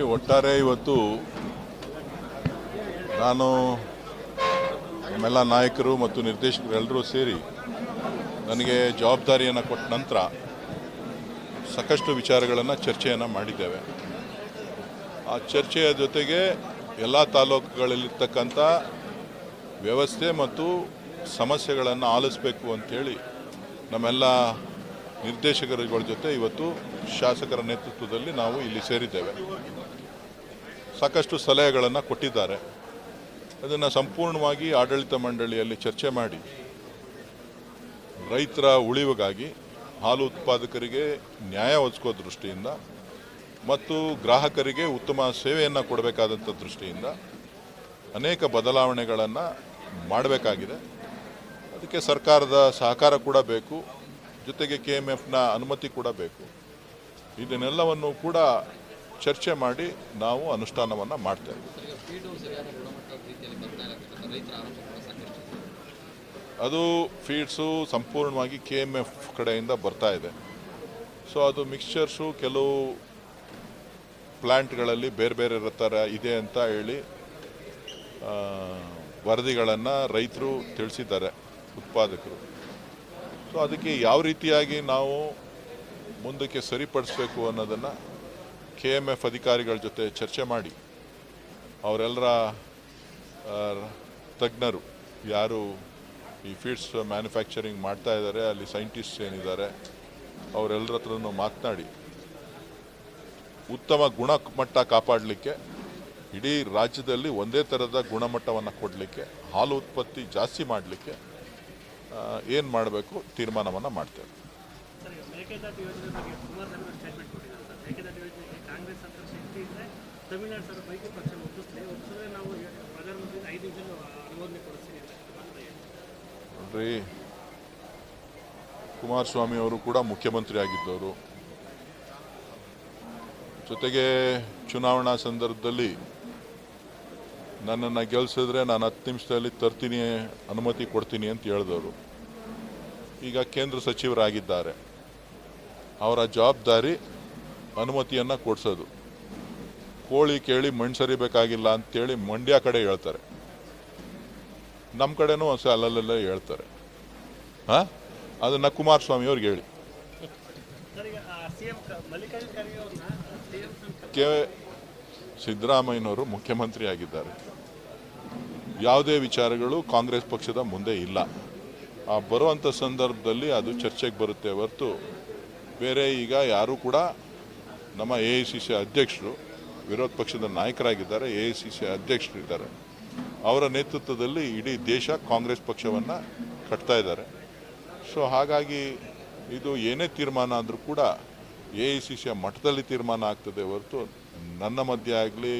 ಒಟ್ಟಾರೆ ಇವತ್ತು ನಾನು ನಮ್ಮೆಲ್ಲ ನಾಯಕರು ಮತ್ತು ನಿರ್ದೇಶಕರೆಲ್ಲರೂ ಸೇರಿ ನನಗೆ ಜವಾಬ್ದಾರಿಯನ್ನು ಕೊಟ್ಟ ನಂತರ ಸಾಕಷ್ಟು ವಿಚಾರಗಳನ್ನು ಚರ್ಚೆಯನ್ನು ಮಾಡಿದ್ದೇವೆ. ಆ ಚರ್ಚೆಯ ಜೊತೆಗೆ ಎಲ್ಲ ತಾಲೂಕುಗಳಲ್ಲಿರ್ತಕ್ಕಂಥ ವ್ಯವಸ್ಥೆ ಮತ್ತು ಸಮಸ್ಯೆಗಳನ್ನು ಆಲಿಸಬೇಕು ಅಂಥೇಳಿ ನಮ್ಮೆಲ್ಲ ನಿರ್ದೇಶಕರುಗಳ ಜೊತೆ ಇವತ್ತು ಶಾಸಕರ ನೇತೃತ್ವದಲ್ಲಿ ನಾವು ಇಲ್ಲಿ ಸೇರಿದ್ದೇವೆ. ಸಾಕಷ್ಟು ಸಲಹೆಗಳನ್ನು ಕೊಟ್ಟಿದ್ದಾರೆ. ಅದನ್ನು ಸಂಪೂರ್ಣವಾಗಿ ಆಡಳಿತ ಮಂಡಳಿಯಲ್ಲಿ ಚರ್ಚೆ ಮಾಡಿ, ರೈತರ ಉಳಿವಿಗಾಗಿ ಹಾಲು ಉತ್ಪಾದಕರಿಗೆ ನ್ಯಾಯ ಒದಗಿಸೋ ದೃಷ್ಟಿಯಿಂದ ಮತ್ತು ಗ್ರಾಹಕರಿಗೆ ಉತ್ತಮ ಸೇವೆಯನ್ನು ಕೊಡಬೇಕಾದಂಥ ದೃಷ್ಟಿಯಿಂದ ಅನೇಕ ಬದಲಾವಣೆಗಳನ್ನು ಮಾಡಬೇಕಾಗಿದೆ. ಅದಕ್ಕೆ ಸರ್ಕಾರದ ಸಹಕಾರ ಕೂಡ ಬೇಕು. ಜೊತೆಗೆ ಕೆ ಎಂ ಎಫ್ನ ಅನುಮತಿ ಕೂಡ ಬೇಕು. ಇದನ್ನೆಲ್ಲವನ್ನು ಕೂಡ ಚರ್ಚೆ ಮಾಡಿ ನಾವು ಅನುಷ್ಠಾನವನ್ನು ಮಾಡ್ತೇವೆ. ಅದು ಫೀಡ್ಸು ಸಂಪೂರ್ಣವಾಗಿ ಕೆ ಎಂ ಎಫ್ ಕಡೆಯಿಂದ ಬರ್ತಾ ಇದೆ. ಸೊ ಅದು ಮಿಕ್ಸ್ಚರ್ಸು ಕೆಲವು ಪ್ಲ್ಯಾಂಟ್ಗಳಲ್ಲಿ ಬೇರೆ ಬೇರೆ ಥರ ಇದೆ ಅಂತ ಹೇಳಿ ವರದಿಗಳನ್ನು ರೈತರು ತಿಳಿಸಿದ್ದಾರೆ, ಉತ್ಪಾದಕರು. ಸೊ ಅದಕ್ಕೆ ಯಾವ ರೀತಿಯಾಗಿ ನಾವು ಮುಂದಕ್ಕೆ ಸರಿಪಡಿಸಬೇಕು ಅನ್ನೋದನ್ನು ಕೆ ಎಂ ಎಫ್ ಅಧಿಕಾರಿಗಳ ಜೊತೆ ಚರ್ಚೆ ಮಾಡಿ. ಅವರೆಲ್ಲರ ತಜ್ಞರು ಯಾರು ಈ ಫೀಡ್ಸ್ ಮ್ಯಾನುಫ್ಯಾಕ್ಚರಿಂಗ್ ಮಾಡ್ತಾ ಇದ್ದಾರೆ, ಅಲ್ಲಿ ಸೈಂಟಿಸ್ಟ್ ಏನಿದ್ದಾರೆ, ಅವರೆಲ್ಲರ ಹತ್ರನೂ ಮಾತನಾಡಿ. ಉತ್ತಮ ಗುಣಮಟ್ಟ ಕಾಪಾಡಲಿಕ್ಕೆ, ಇಡೀ ರಾಜ್ಯದಲ್ಲಿ ಒಂದೇ ಥರದ ಗುಣಮಟ್ಟವನ್ನು ಕೊಡಲಿಕ್ಕೆ, ಹಾಲು ಉತ್ಪತ್ತಿ ಜಾಸ್ತಿ ಮಾಡಲಿಕ್ಕೆ ಏನು ಮಾಡಬೇಕು? ತೀರ್ಮಾನವನ್ನು ಮಾಡ್ತೇವೆ. ನೋಡ್ರಿ ಕುಮಾರಸ್ವಾಮಿ ಅವರು ಕೂಡ ಮುಖ್ಯಮಂತ್ರಿ ಆಗಿದ್ದವರು. ಜೊತೆಗೆ ಚುನಾವಣಾ ಸಂದರ್ಭದಲ್ಲಿ ನನ್ನನ್ನು ಗೆಲ್ಸಿದ್ರೆ ನಾನು ಹತ್ತು ನಿಮಿಷದಲ್ಲಿ ತರ್ತೀನಿ ಅನುಮತಿ ಕೊಡ್ತೀನಿ ಅಂತ ಹೇಳಿದವರು. ಈಗ ಕೇಂದ್ರ ಸಚಿವರಾಗಿದ್ದಾರೆ. ಅವರ ಜವಾಬ್ದಾರಿ ಅನುಮತಿಯನ್ನು ಕೊಡಿಸೋದು. ಕೋಳಿ ಕೇಳಿ ಮಣ್ಣು ಸರಿಬೇಕಾಗಿಲ್ಲ ಅಂತೇಳಿ ಮಂಡ್ಯ ಕಡೆ ಹೇಳ್ತಾರೆ. ನಮ್ಮ ಕಡೆನೂ ಹೊಸ ಅಲ್ಲಲ್ಲೇ ಹೇಳ್ತಾರೆ. ಹಾಂ? ಅದನ್ನು ಕುಮಾರಸ್ವಾಮಿ ಅವ್ರಿಗೆ ಹೇಳಿ. ಕೆ ಸಿದ್ದರಾಮಯ್ಯನವರು ಮುಖ್ಯಮಂತ್ರಿ ಆಗಿದ್ದಾರೆ ಯಾವುದೇ ವಿಚಾರಗಳು ಕಾಂಗ್ರೆಸ್ ಪಕ್ಷದ ಮುಂದೆ ಇಲ್ಲ. ಆ ಬರುವಂಥ ಸಂದರ್ಭದಲ್ಲಿ ಅದು ಚರ್ಚೆಗೆ ಬರುತ್ತೆ ಹೊರತು ಬೇರೆ ಈಗ ಯಾರೂ ಕೂಡ ನಮ್ಮ ಎ ಐ ಸಿ ಸಿ ಅಧ್ಯಕ್ಷರು, ವಿರೋಧ ಪಕ್ಷದ ನಾಯಕರಾಗಿದ್ದಾರೆ, ಎ ಐ ಸಿ ಸಿ ಅಧ್ಯಕ್ಷರಿದ್ದಾರೆ ಅವರ ನೇತೃತ್ವದಲ್ಲಿ ಇಡೀ ದೇಶ ಕಾಂಗ್ರೆಸ್ ಪಕ್ಷವನ್ನು ಕಟ್ತಾ ಇದ್ದಾರೆ. ಸೊ ಹಾಗಾಗಿ ಇದು ಏನೇ ತೀರ್ಮಾನ ಆದರೂ ಕೂಡ ಎ ಐ ಸಿ ಸಿಯ ಮಟ್ಟದಲ್ಲಿ ತೀರ್ಮಾನ ಆಗ್ತದೆ ಹೊರತು ನನ್ನ ಮಧ್ಯೆ ಆಗಲಿ